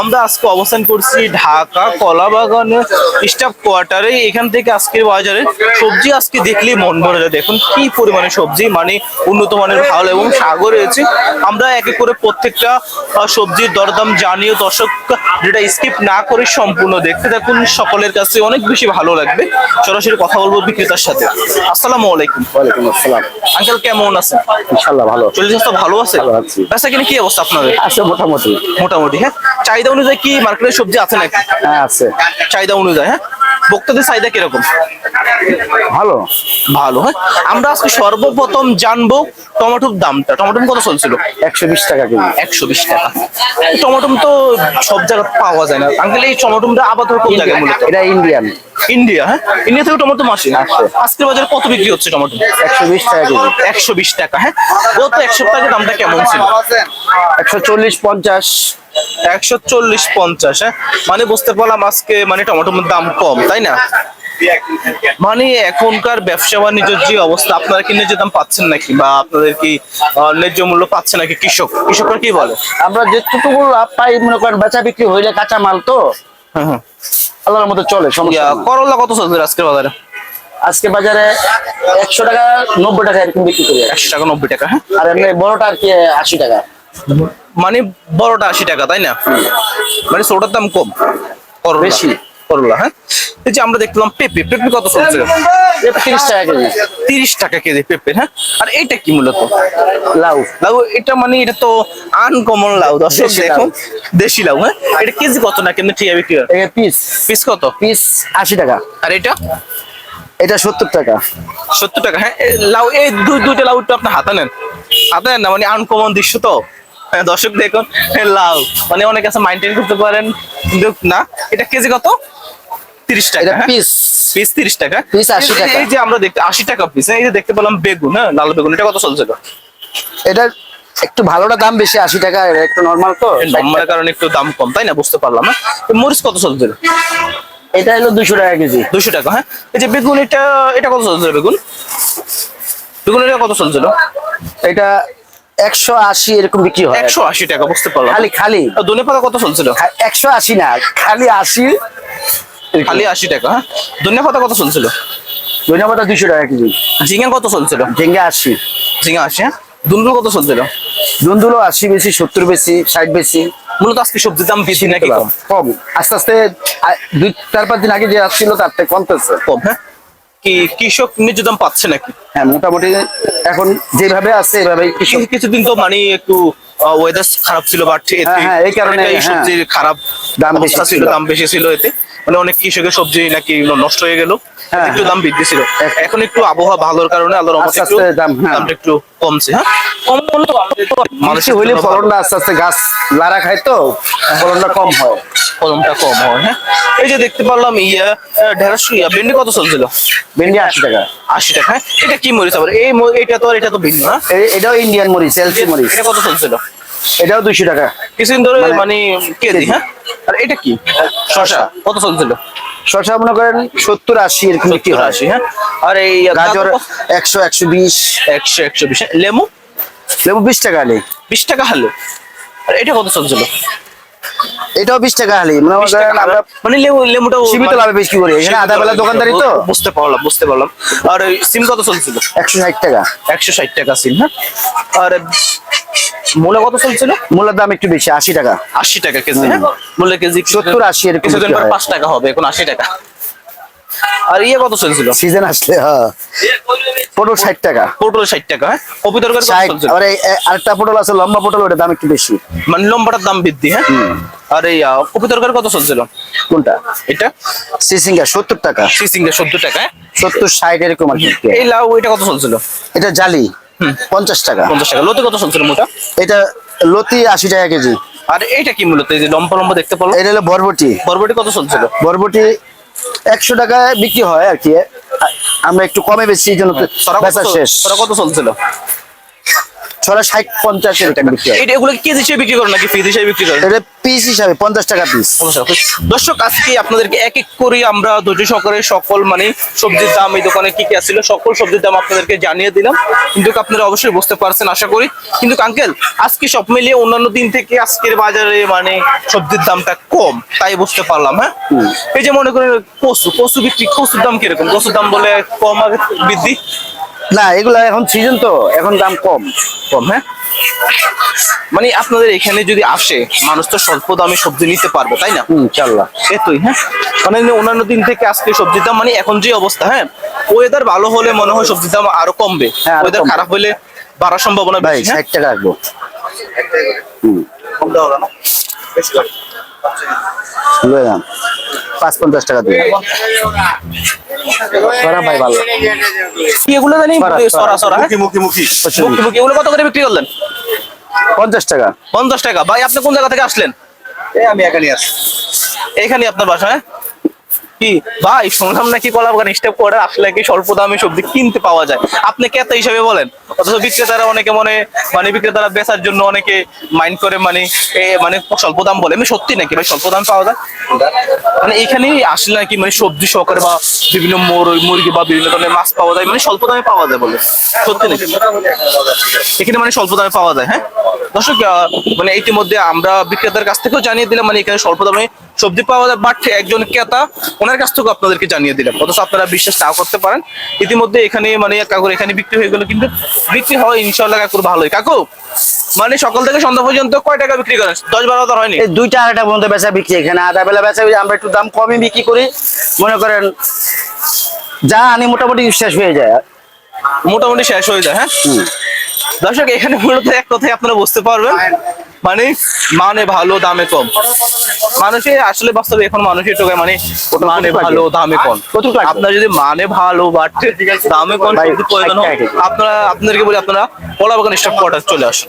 আমরা আজকে অবস্থান করছি ঢাকা কলাবাগানের স্টাফ কোয়ার্টারে। এখান থেকে আজকের বাজারে সবজি আজকে দেখলেই মন ভরে যায়। দেখুন কি পরিমাণে সবজি মানে উন্নত মানের ভালো এবং সাগর রয়েছে। আমরা এক এক করে প্রত্যেকটা সবজির দরদাম জানিয়ে দর্শক যেটা স্কিপ না করে সম্পূর্ণ দেখতে থাকুন। সকলের কাছে অনেক বেশি ভালো লাগবে। সরাসরি কথা বলব বিক্রেতার সাথে। আসসালামু আলাইকুম। ওয়ালাইকুম আসসালাম। আঙ্কেল কেমন আছেন? ইনশাআল্লাহ ভালো। চল্লিশ তো ভালো আছে? ভালো আছি। ব্যবসা কিনে কি অবস্থা আপনাদের? আছে মোটামুটি। মোটামুটি হ্যাঁ? চাহিদা অনুযায়ী কি মার্কেটে সবজি আছে নাকি? হ্যাঁ আছে। চাহিদা অনুযায়ী হ্যাঁ? ভোক্তাদের চাহিদা কীরকম? ভালো? ভালো। হ্যাঁ আমরা আজকে সর্বপ্রথম জানব টমেটোর দামটা। টমেটো কত চলছিল? একশো বিশ টাকা কেজি। একশো বিশ টাকা। টমেটো তো সব জায়গায় পাওয়া যায় না। আঙ্কেল এই টমেটোটা আপাতত কোন জায়গায় মূলত? এটা ইন্ডিয়ান। ইন্ডিয়া হ্যাঁ? ইন্ডিয়া থেকে টমেটো মাসে। আজকের বাজারে কত বিক্রি হচ্ছে টমেটো? একশো বিশ টাকা কেজি। একশো বিশ টাকা হ্যাঁ? গত এক সপ্তাহে দামটা কেমন ছিল? একশো চল্লিশ পঞ্চাশ। একশো চল্লিশ পঞ্চাশ হ্যাঁ? মানে বুঝতে পারলাম আজকে মানে টমেটোর দাম কম তাই না? মানে এখনকার ব্যবসা বাণিজ্যের যে অবস্থা আপনারা কি ন্যায্য দাম পাচ্ছেন নাকি? বা আপনাদের কি ন্যায্য মূল্য পাচ্ছে নাকি কৃষক? কৃষকরা কি বলে? আমরা যেটুকু লাভ পাই মনে করেন বেচা বিক্রি হইলে কাঁচা মাল তো? আল্লাহর মতো চলে সমস্যা করলা কত চলছে আজকের বাজারে? আজকে বাজারে একশো টাকা নব্বই টাকা এরকম বিক্রি করি একশো টাকা নব্বই টাকা হ্যাঁ? আর এমনি বড়টা আর কি আশি টাকা। মানে বড়টা আশি টাকা তাই না? মানে ছোটার দাম কম বেশি। করলা হ্যাঁ? এই যে আমরা দেখলাম পেঁপে পেঁপে কত চলছে? তিরিশ টাকা কেজি। তিরিশ টাকা কেজি পেঁপে হ্যাঁ? আর এইটা কি মূলত? লাউ। লাউ এটা মানে এটা তো আনকমন লাউ দর্শক দেশি। দেখুন দেশি লাউ হ্যাঁ? এটা কেজি কত না কেমনি ঠিক বিক্রি হয়? পিস পিস কত? পিস আশি টাকা। আর এটা? এটা সত্তর টাকা। সত্তর টাকা হ্যাঁ? লাউ এই দুই দুইটা লাউ একটু আপনি হাতে নেন। হাতে নেন না মানে আনকমন দৃশ্য তো? হ্যাঁ দর্শক দেখুন লাউ মানে অনেক আছে মাইন্টেন করতে পারেন। না এটা কেজি কত? তিরিশ টাকা হ্যাঁ? পিস পিস তিরিশ টাকা। Piece 80 টাকা। এই যে আমরা দেখতে টাকা পিস এই যে দেখতে পেলাম বেগুন হ্যাঁ? লাল বেগুন এটা কত এটা একটু ভালোটা দাম বেশি আশি টাকা একটু নর্মাল তো। কারণে একটু দাম কম তাই না? বুঝতে পারলাম হ্যাঁ? তো মরিচ কত চলছিল? এটা হলো দুশো টাকা কেজি। দুশো টাকা হ্যাঁ? এই যে বেগুন এটা এটা কত চলছিল বেগুন? বেগুন এটা কত চলছিল? এটা একশো আশি এরকম বিক্রি হয়। একশো আশি টাকা বুঝতে পারলাম। খালি খালি। পাতা কত চলছিল? একশো আশি না খালি আশি। খালি আশি টাকা হ্যাঁ? পাতা কত চলছিল? ধনিয়া পাতা দুশো টাকা কেজি। ঝিঙা কত চলছিল? আশি। ঝিঙা আশি হ্যাঁ? দুন্দুল কত চলছিল? আশি বেশি সত্তর বেশি ষাট বেশি। মূলত আজকে সবজির দাম বেশি নাকি কম? কম। আস্তে আস্তে দুই চার পাঁচ দিন আগে যে আসছিল তার থেকে কমতেছে। কম হ্যাঁ? কি কৃষক ন্যায্য দাম পাচ্ছে নাকি হ্যাঁ মোটামুটি এখন যেভাবে আছে এভাবে কিছু কিছুদিন তো মানে একটু ওয়েদার খারাপ ছিল বাট হ্যাঁ, হ্যাঁ, এই কারণে, এই হ্যাঁ। সবজির খারাপ দাম বেশি ছিল। দাম বেশি ছিল এতে মানে অনেক কৃষকের সবজি নাকি নষ্ট হয়ে গেল একটু দাম বৃদ্ধি ছিল এখন একটু আবহাওয়া ভালোর কারণে আল্লাহর রহমতে আস্তে একটু আস্তে দাম, হ্যাঁ। দামটা একটু কমছে হ্যাঁ? কম হলে মানুষের হইলে। ফলনটা আস্তে আস্তে গাছ লারা খায় তো ফলনটা কম হয়। ফলনটা কম হয় হ্যাঁ? এই যে দেখতে পারলাম ইয়া ঢেঁড়স ইয়া ভেন্ডি কত চলছিল? ভেন্ডি আশি টাকা। আশি টাকা হ্যাঁ? এটা কি মরিচ আবার? এই এটা তো আর এটা তো ভিন্ন হ্যাঁ? এ- এটাও ইন্ডিয়ান মরিচ এলসি মরিচ। এটা কত চলছিল? এটাও দুশো টাকা। কিছুদিন ধরে মানে- মানে কেজি হ্যাঁ? আর এটা কি? শশা কত চলছিল? শশা মনে করেন সত্তর আশি এরকম বিক্রি সত্তর হয় আশি হ্যাঁ। আর এই গাজর একশো একশো বিশ। একশো একশো বিশ হ্যাঁ? লেমু লেবু বিশ টাকা আলি বিশ টাকা হালো? আর এটা কত চলছিল? এটাও বিশ টাকা আলি মনে 20 টাকা আমরা মানে লেবু লেমুটাও সীমিত মানে- লাভে বিক্রি করি। এখানে আধা বেলা দোকানদারি তো। বুঝতে পারলাম বুঝতে পারলাম। আর সিম কত চলছিল? একশো ষাট টাকা। একশো ষাট টাকা সিম হ্যাঁ। আর মূলা কত চলছিল? মূলের দাম একটু বেশি আশি টাকা। আশি টাকা কেজি। মূল্য কেজি 70, 80 এরকম। পাঁচ টাকা হবে এখন আশি টাকা। আর ইয়ে কত চলছিল? সিজন আসলে হ্যাঁ পটল ষাট টাকা। পটল ষাট টাকা হ্যাঁ? কপি তরকারি আরেকটা পটল আছে লম্বা পটল ওটার দাম একটু বেশি। মানে লম্বাটার দাম বৃদ্ধি হ্যাঁ? আর এই কপি তরকারি কত চলছিল? কোনটা? এটা? সিসিঙ্গা সত্তর টাকা। সিসিংটা সত্তর টাকা হ্যাঁ? সত্তর ষাট এরকম আর কি। এই লাউ এটা কত চলছিল? এটা জালি। পঞ্চাশ টাকা। পঞ্চাশ টাকা। লতি কত চলছিল মোটা? এটা লতি আশি টাকা কেজি। আর এইটা কি মূলত? এই যে লম্বা লম্বা দেখতে পারল এটা হলো বরবটি। বরবটি কত চলছিল বরবটি একশো টাকায় বিক্রি হয় আর কি। আমরা একটু কমে বেশি এই জন্য কত চলছিল? ষাট পঞ্চাশ এরকম বিক্রি হয়। এগুলো কেজি হিসেবে বিক্রি করেন নাকি পিস হিসেবে বিক্রি করেন? এটা পিস হিসাবে পঞ্চাশ টাকা পিস। দর্শক আজকে আপনাদেরকে এক এক করে আমরা ধৈর্য সহকারে সকল মানে সবজির দাম এই দোকানে কি কি আছিল সকল সবজির দাম আপনাদেরকে জানিয়ে দিলাম। কিন্তু আপনারা অবশ্যই বুঝতে পারছেন আশা করি। কিন্তু আঙ্কেল আজকে সব মিলিয়ে অন্যান্য দিন থেকে আজকের বাজারে মানে সবজির দামটা কম তাই বুঝতে পারলাম হ্যাঁ? এই যে মনে করেন কচু কচু বিক্রি কচুর দাম কীরকম? কচুর দাম বলে কম আগে বৃদ্ধি? না এগুলা এখন সিজন তো এখন দাম কম। কম হ্যাঁ? মানে আপনাদের এখানে যদি আসে মানুষ তো স্বল্প দামে সবজি নিতে পারবে তাই না? চাল্লা এতই হ্যাঁ? মানে অন্যান্য দিন থেকে আজকে সবজির দাম মানে এখন যে অবস্থা হ্যাঁ? ওয়েদার ভালো হলে মনে হয় সবজির দাম আরও কমবে। হ্যাঁ, ওয়েদার খারাপ হলে বাড়ার সম্ভাবনা ভাই হ্যাঁ? ষাট টাকা রাখব। হুম। লয়ে যান। পাঁচ পঞ্চাশ টাকা দিয়ে সরা ভাই ভালো। কি এগুলো জানি? সরা, সরা? মুখি মুখি মুখি। মুখি এগুলো কত করে বিক্রি করলেন? পঞ্চাশ টাকা। পঞ্চাশ টাকা। ভাই আপনি কোন জায়গা থেকে আসলেন? এই আমি এখানে আছি। এখানে আপনার বাসা হ্যাঁ? কি, ভাই, শুনলাম নাকি কলা বাগান স্টেপ করে আসলে কি স্বল্প দামে সবজি কিনতে পাওয়া যায়। আপনি ক্রেতা হিসাবে বলেন, অথচ বিক্রেতারা অনেকে মনে মানে বিক্রেতারা বেচার জন্য অনেকে মাইন্ড করে মানে মানে স্বল্প দাম বলে। এমনি সত্যি নাকি ভাই স্বল্প দাম পাওয়া যায়? মানে এখানে আসলে নাকি মানে সবজি সহকারে বা বিভিন্ন মোর- মুরগি বা বিভিন্ন ধরনের মাছ পাওয়া যায় মানে স্বল্প দামে পাওয়া যায় বলে। সত্যি নাকি? এখানে মানে স্বল্প দামে পাওয়া যায় হ্যাঁ? দর্শক মানে ইতিমধ্যে আমরা বিক্রেতার কাছ থেকেও জানিয়ে দিলাম মানে এখানে স্বল্প দামে সবজি পাওয়া যায় বাট একজন ক্রেতা ওনার কাছ থেকেও আপনাদেরকে জানিয়ে দিলাম। অথচ আপনারা বিশ্বাস নাও করতে পারেন ইতিমধ্যে এখানে মানে কাকুর এখানে বিক্রি হয়ে গেল কিন্তু বিক্রি হয় ইনশাল্লাহ কাকুর ভালোই। কাকু মানে সকাল থেকে সন্ধ্যা পর্যন্ত কয় টাকা বিক্রি করেন? দশ বারো হাজার হয়নি? দুইটা আড়াইটা পর্যন্ত বেচা বিক্রি এখানে আধা বেলা বেচা আমরা একটু দাম কমই বিক্রি করি। মনে করেন যা আনি মোটামুটি শেষ হয়ে যায়। মোটামুটি শেষ হয়ে যায় হ্যাঁ। দর্শক এখানে মূলত এক কথায় আপনারা বুঝতে পারবেন মানে মানে ভালো দামে কম। মানুষে আসলে বাস্তবে এখন মানুষের টোকায় মানে মানে ভালো দামে কম। আপনার যদি মানে ভালো বাট দামে কম প্রয়োজন হয়। আপনারা আপনাদেরকে বলি আপনারা কলা বাগান স্টক কোয়ার্টার চলে আসুন।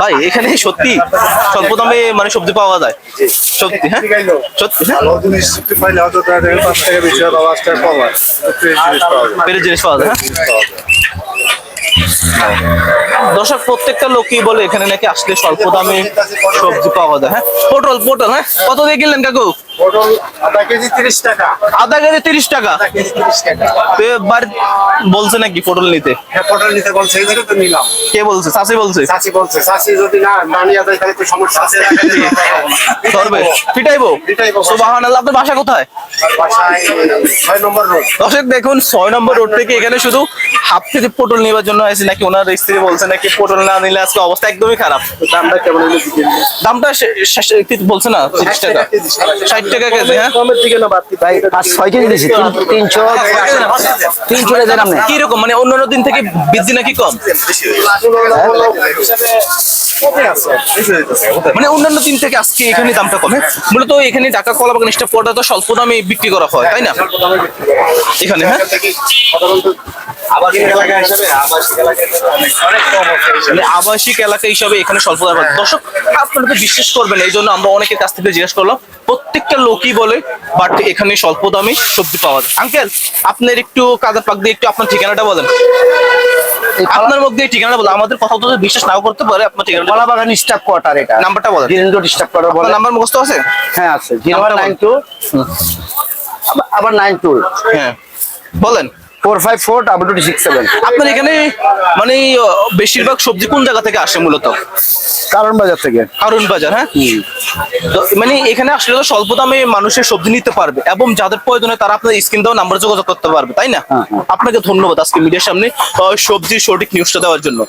ভাই এখানে সত্যি স্বল্প দামে মানে সবজি পাওয়া যায়। সত্যি হ্যাঁ? সত্যি হ্যাঁ? ভালো জিনিস হয়। হয়? পাওয়া যায়। দর্শক, প্রত্যেকটা লোকই বলে এখানে নাকি আসলে স্বল্প দামে সবজি পাওয়া যায় হ্যাঁ? পটল পটল হ্যাঁ? কত দিয়ে কিনলেন কাকু? পটল আধা কেজি তিরিশ টাকা। আধা কেজি তিরিশ টাকা? কেজি তিরিশ টাকা। তো এবার বলছে নাকি পটল নিতে? হ্যাঁ পটল নিতে বলছে এই জন্য তো নিলাম। কে বলছে? চাষি বলছে? চাষি বলছে চাষি যদি না না নিয়ে যায় তাহলে তো সমস্যা আছে। ধরবে। পিটাইবো আপনার বাসা কোথায়? বাসায় ছয় নম্বর রোড। দর্শক দেখুন ছয় নম্বর রোড থেকে এখানে শুধু হাফ কেজি পটল নেবার জন্য আছে নাকি ওনার স্ত্রী বলছে নাকি পটল না নিলে আজকে অবস্থা একদমই খারাপ। দামটা কেমন দামটা বলছে না? তিরিশ টাকা। ষাট টাকা কেজি হ্যাঁ? কমের দিকে না বাড়তি ভাই পাঁচ ছয় কেজি দিয়েছি তিনশো তিনশো টাকা দাম কীরকম মানে অন্যান্য দিন থেকে বৃদ্ধি নাকি কম? কমে আছে মানে অন্যান্য দিন থেকে আজকে এখানে দামটা কমে। মূলত এখানে ঢাকা কলা বাগান স্টাফ তো স্বল্প দামে বিক্রি করা হয় তাই না? এখানে হ্যাঁ? আবাসিক এলাকা হিসাবে কম আছে মানে আবাসিক এলাকা হিসাবে এখানে স্বল্প দাম দর্শক আপনারা তো বিশ্বাস করবেন এই জন্য আমরা অনেকের কাছ থেকে জিজ্ঞেস করলাম প্রত্যেকটা লোকই বলে বাট এখানে স্বল্প দামে সবজি পাওয়া যায়। আঙ্কেল আপনার একটু কাজের পাক দিয়ে একটু আপনার ঠিকানাটা বলেন। আপনার মুখ দিয়ে ঠিকানাটা বলেন। আমাদের কথা তো বিশ্বাস নাও করতে পারে আপনার ঠিকানা কলা বাগান স্টাফ কোয়ার্টার এটা। নাম্বারটা বলেন। জিরেন্দ্র স্টাফ কোয়ার্টার বলো নাম্বার মুখস্থ আছে? হ্যাঁ আছে। জিরো নাইন টু আবার নাইন টু। হ্যাঁ। বলেন। আপনার এখানে মানে বেশিরভাগ সবজি কোন জায়গা থেকে আসে মূলত? কারণ বাজার থেকে। কারণ বাজার হ্যাঁ? মানে এখানে আসলে তো স্বল্প দামে মানুষের সবজি নিতে পারবে এবং যাদের প্রয়োজনে তারা আপনার স্ক্রিন দেওয়া নাম্বার যোগাযোগ করতে পারবে তাই না? হ্যাঁ, হ্যাঁ। আপনাকে ধন্যবাদ আজকে মিডিয়ার সামনে সবজির সঠিক নিউজটা দেওয়ার জন্য।